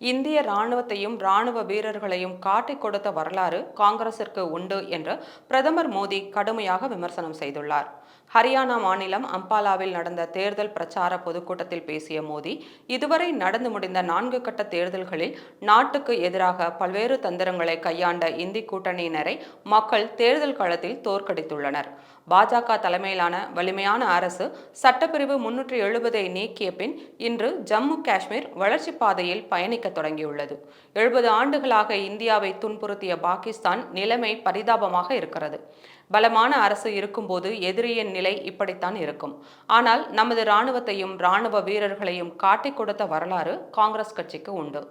இந்திய ராணுவத்தையும் ராணுவ வீரர்களையும் காட்டிக் கொடுத்த வரலாறு காங்கிரசிற்கு உண்டு என்று பிரதமர் மோடி கடுமையாக விமர்சனம் செய்துள்ளார். ஹரியானா மாநிலம் அம்பாலாவில் நடந்த தேர்தல் பிரச்சார பொதுக்கூட்டத்தில் பேசிய மோடி இதுவரை நடந்து முடிந்த நான்கு கட்ட தேர்தல்களில் நாட்டுக்கு எதிராக பல்வேறு தந்திரங்களை கையாண்ட இந்தி கூட்டணியினரை மக்கள் தேர்தல் களத்தில் தோற்கடித்துள்ளனர். பாஜக தலைமையிலான வலிமையான அரசு சட்டப்பிரிவு முன்னூற்றி எழுபதை நீக்கிய பின் இன்று ஜம்மு காஷ்மீர் வளர்ச்சி பாதையில் பயணிக்க தொடங்கியுள்ளது. எழுபது ஆண்டுகளாக இந்தியாவை துன்புறுத்திய பாகிஸ்தான் நிலைமை பரிதாபமாக இருக்கிறது. பலமான அரசு இருக்கும்போது எதிரியின் நிலை இப்படித்தான் இருக்கும். ஆனால் நமது இராணுவத்தையும் இராணுவ வீரர்களையும் காட்டிக் கொடுத்த வரலாறு காங்கிரஸ் கட்சிக்கு உண்டு.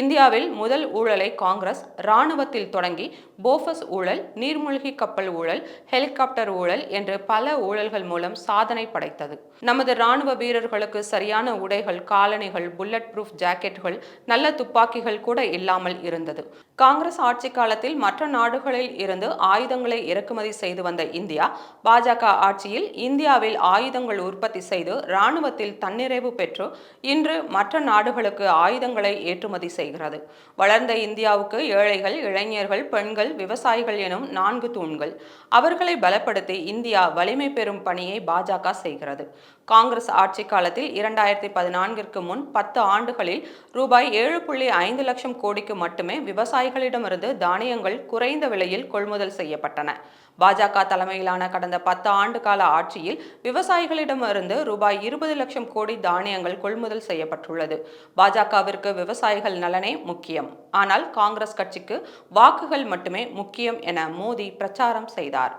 இந்தியாவில் முதல் ஊழலை காங்கிரஸ் இராணுவத்தில் தொடங்கி போஃபஸ் ஊழல் நீர்மூழ்கி கப்பல் ஊழல் ஹெலிகாப்டர் ஊழல் என்று பல ஊழல்கள் மூலம் சாதனை படைத்தது. நமது இராணுவ வீரர்களுக்கு சரியான உடைகள் காலணிகள் புல்லட் ப்ரூஃப் ஜாக்கெட்டுகள் நல்ல துப்பாக்கிகள் கூட இல்லாமல் இருந்தது. காங்கிரஸ் ஆட்சி காலத்தில் மற்ற நாடுகளில் இருந்து ஆயுதங்களை இறக்குமதி செய்து வந்த இந்தியா பாஜக ஆட்சியில் இந்தியாவில் ஆயுதங்கள் உற்பத்தி செய்து இராணுவத்தில் தன்னிறைவு பெற்று இன்று மற்ற நாடுகளுக்கு ஆயுதங்களை ஏற்றுமதி செய்கிறது. வளர்ந்த இந்தியாவுக்கு ஏழைகள் இளைஞர்கள் பெண்கள் விவசாயிகள் எனும் நான்கு தூண்கள். அவர்களை பலப்படுத்தி இந்தியா வலிமை பெறும் பணியை பாஜக செய்கிறது. காங்கிரஸ் ஆட்சி காலத்தில் இரண்டாயிரத்தி பதினான்கிற்கு முன் பத்து ஆண்டுகளில் ரூபாய் ஏழு புள்ளி ஐந்து லட்சம் கோடிக்கு மட்டுமே விவசாயிகளிடமிருந்து தானியங்கள் குறைந்த விலையில் கொள்முதல் செய்யப்பட்டன. பாஜக தலைமையிலான கடந்த பத்து ஆண்டு கால ஆட்சியில் விவசாயிகளிடமிருந்து ரூபாய் இருபது லட்சம் கோடி தானியங்கள் கொள்முதல் செய்யப்பட்டுள்ளது. பாஜகவிற்கு விவசாயிகள் நலனே முக்கியம். ஆனால் காங்கிரஸ் கட்சிக்கு வாக்குகள் மட்டுமே முக்கியம் என மோடி பிரச்சாரம் செய்தார்.